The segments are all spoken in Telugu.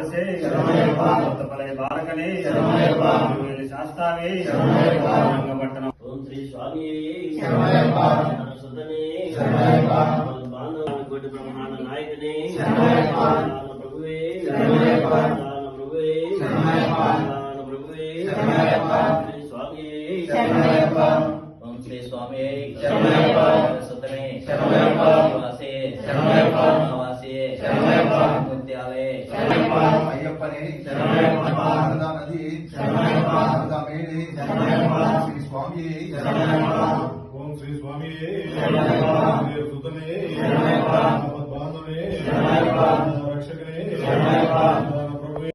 ಅರಸೇ ಭಕ್ತಫಲಯ ಬಾಲಕನೇ ಶಾಸ್ತಾವೇ ರಂಗಪಟ್ಟಣ ಓಂ ಶ್ರೀ ಸ್ವಾಮಿಯೇ ಸುಧನೇ ಕೋಟಿ ಬ್ರಹ್ಮಾಂಡ ನಾಯಕನೇ ಪ್ರಭುವೇ ಪ್ರಭುವೇ ಪ್ರಭುವೇ ಶ್ರೀ ಸ್ವಾಮಿಯೇ ಓಂ ಶ್ರೀ ಸ್ವಾಮಿಯೇ ಸುಧನೇ ಶರಣಯಪ್ಪ ವಾಸೇ ಶರಣಯಪ್ಪ ವಾಸೇ ಶರಣಯಪ್ಪ శ్రీ స్వామి శరణమయ్యప్ప. ఓం శ్రీ స్వామి శరణమయ్యప్ప. సుధనే శరణమయ్యప్ప. వాసే శరణమయ్యప్ప. వాసే శరణమయ్యప్ప. ముత్యాలే అయ్యప్పనే శరణమయ్యప్ప. శారదా నది శరణమయ్యప్ప. శారదా మేడే శరణమయ్యప్ప. శ్రీ స్వామి శరణమయ్యప్ప. ఓం శ్రీ స్వామి శరణమయ్యప్ప. శ్రీ సుతనే శరణమయ్యప్ప. బాంధవే శరణమయ్యప్ప. రక్షకనే శరణమయ్యప్ప. ప్రభువే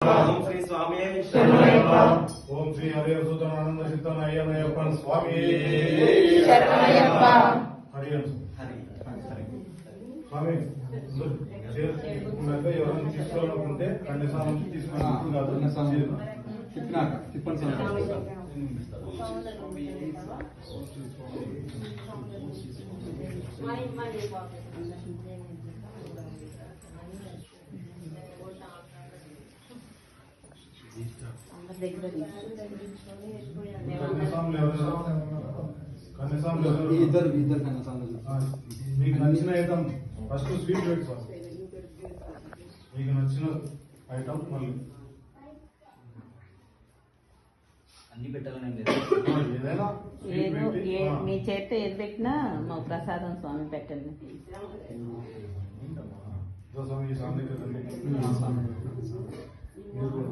ఓం శ్రీ స్వామి. ఓం శ్రీ హరి సుతన ఆనంద చిత్తన అయ్యనయ్యప్ప స్వామి. శరణమయ్యప్ప. హరి స్వామి ఎవరైనా తీసుకోవాలనుకుంటే కన్యసాల నుంచి తీసుకుని కాదు తిప్పినాక తిప్పని కన్యసాములు ఎవరైనా కన్యసాములు ఎవరైనా ఇద్దరు ఇద్దరు మీకు నచ్చిన item first sweet wait sir మీకు నచ్చిన ఐటమ్ మళ్ళీ అన్ని పెట్టాలని ఏదో మీ చేత ఏది పెట్టినా మా ప్రసాదం స్వామి పెట్టండి స్వామి ఈ స్వామి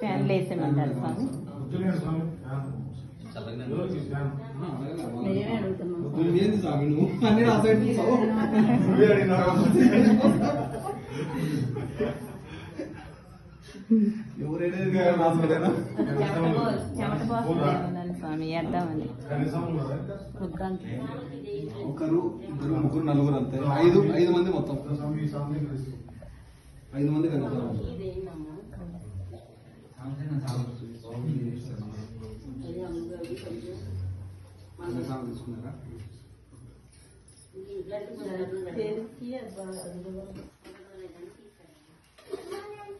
ఫ్యాన్లు వేసేమంటారు స్వామి మేమే అడుగుతున్నాం స్వామి నువ్వు ఒకరు ఇద్దరు ముగ్గురు నలుగురు అంతే. ఐదు ఐదు మంది మొత్తం. ఐదు మంది తీసుకున్నారా?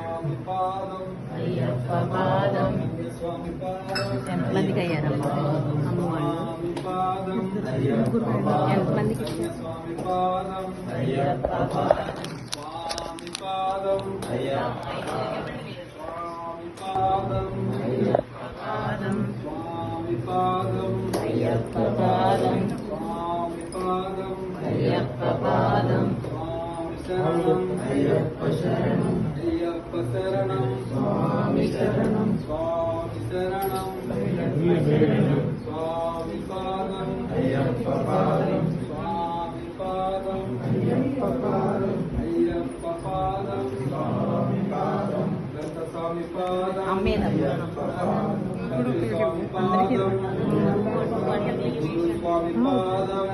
స్వామి పాదం ఎంతమందికి అయ్యారమ్మా అమ్మవాళ్ళు. ఎంతమందికి? శరణం అయ్యప్ప శరణం అయ్యప్ప శరణం స్వామి శరణం స్వామి శరణం స్వామి పాదం అయ్యప్ప పాదం స్వామి పాదం అయ్యప్ప పాదం అయ్యప్ప పాదం స్వామి పాదం దత్త స్వామి పాదం అమ్మేదమ్మా గురు స్వామి పాదం గురు స్వామి పాదం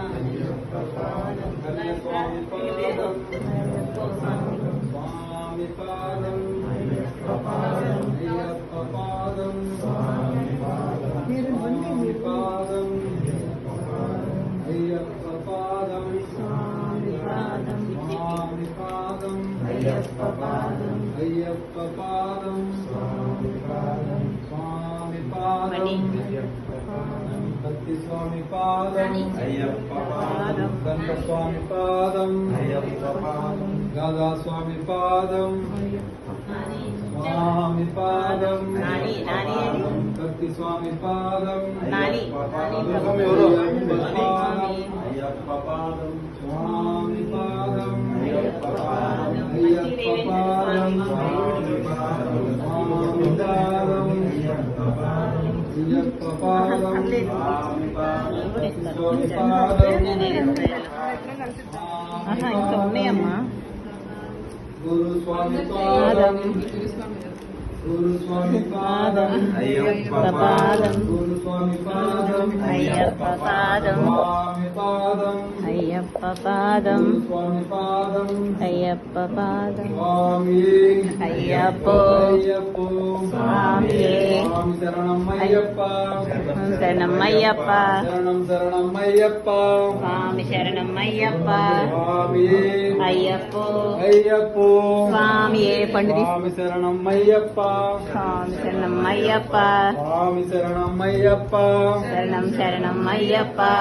Ayappa Padam Swami Padam Swami Padam పాదం స్వామి పాదం అయ్యప్ప పాదం స్వామి పాదం స్వామి పాదం అయ్యప్ప పాదం అయ్యప్ప పాదం స్వామి పాదం స్వామి పాదం భక్తి స్వామి పాదం అయ్యప్ప పాదం దంత స్వామి పాదం అయ్యప్ప పాదం గాదా స్వామి పాదం స్వామి పాదం నాని, నాని ఏది? కత్తి స్వామి పాదం నాని, నాని ప్రభు. ఎవరు? స్వామి. అయ్యప్ప పాదం స్వామి పాదం అయ్యప్ప పాదం. అయ్యప్ప పాదం స్వామి పాదం స్వామి పాదం అయ్యప్ప పాదం ఇంకా ఉన్నాయమ్మా గురు స్వామి పాదం పాదం గురు స్వామి పాదం అయ్యప్ప పాదం. గురు స్వామి పాదం. అయ్యప్ప పాదం. స్వామి పాదం. ஐயப்ப பாதம் ஐயப்ப. பாதம் ஐயப்போ சுவாமியே. சரணம் ஐயப்பா. சரணம் ஐயப்பா சரணம் ஐயப்பா சுவாமி சரணம் ஐயப்பா. ஐயப்போ. ஐயப்போ சுவாமியே பண்டிதி. சுவாமி சரணம் ஐயப்பா. சுவாமி சரணம் ஐயப்பா. சுவாமி சரணம் ஐயப்பா. சரணம் சரணம் ஐயப்பா.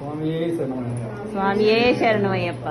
சுவாமியே சரணம் స్వామి శరణం స్వామియే శరణం అయ్యప్ప